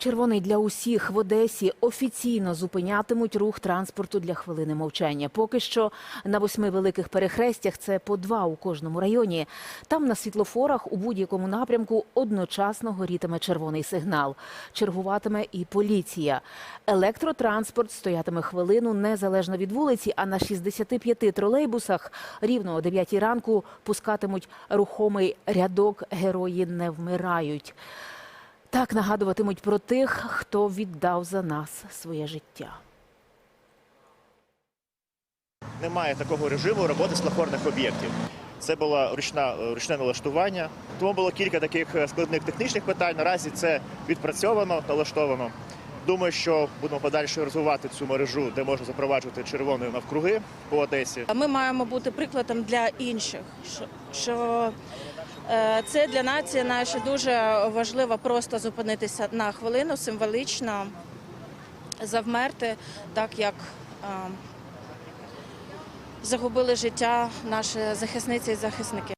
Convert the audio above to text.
Червоний для усіх в Одесі офіційно зупинятимуть рух транспорту для хвилини мовчання. Поки що на восьми великих перехрестях це по два у кожному районі. Там на світлофорах у будь-якому напрямку одночасно горітиме червоний сигнал. Чергуватиме і поліція. Електротранспорт стоятиме хвилину незалежно від вулиці. А на 65 тролейбусах рівно о 9 ранку пускатимуть рухомий рядок Герої не вмирають. Так нагадуватимуть про тих, хто віддав за нас своє життя. Немає такого режиму роботи світлофорних об'єктів. Це було ручна, ручне налаштування. Тому було кілька таких е, складних технічних питань. Наразі це відпрацьовано, налаштовано. Думаю, що будемо подальше розвивати цю мережу, де можна запроваджувати червоною навкруги по Одесі. Ми маємо бути прикладом для інших, що, що е, це для нації наші дуже важливо просто зупинитися на хвилину, символічно завмерти, так як е, загубили життя наші захисниці і захисники.